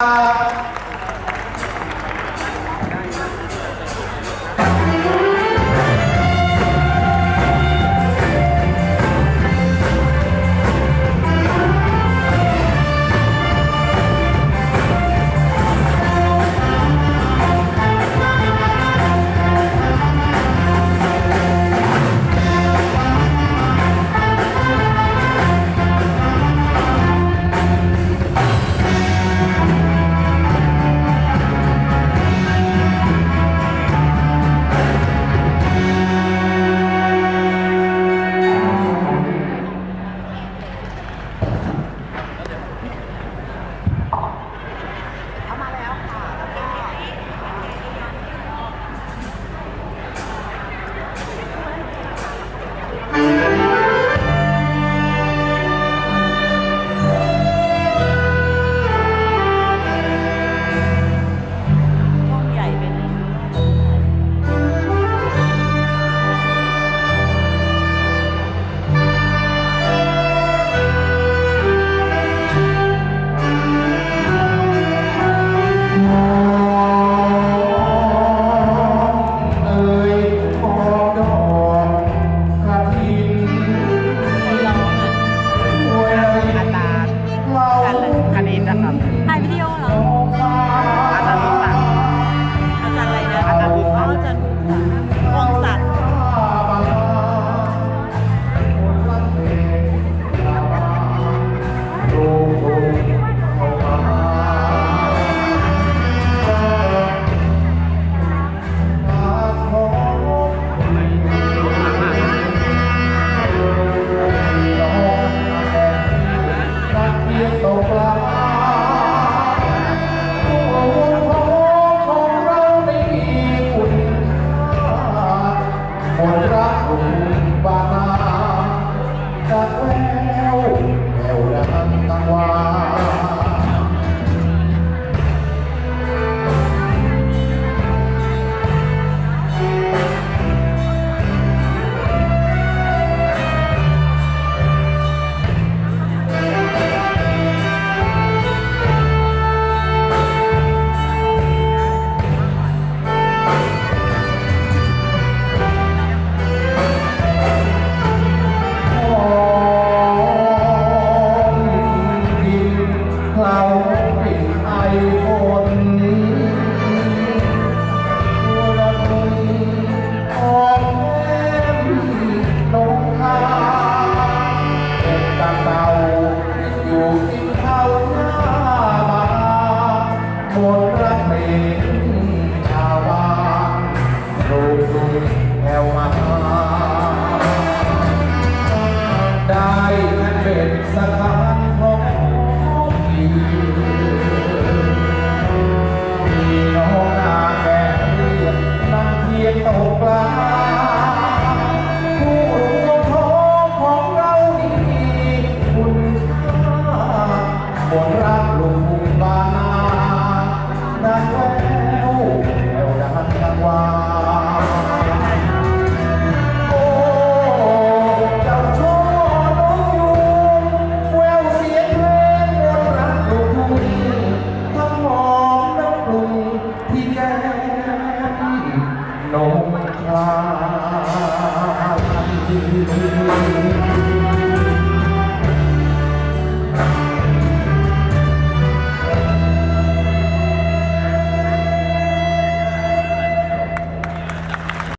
Uh... แคนรักเป็นชาวบ้านรูปแอวมาได้ท่านเป็นสถานของดีมีน้องนาแก่เรียนนั่งเทียนตกปลาผู้รู้ท้องของเราดีคุณค่า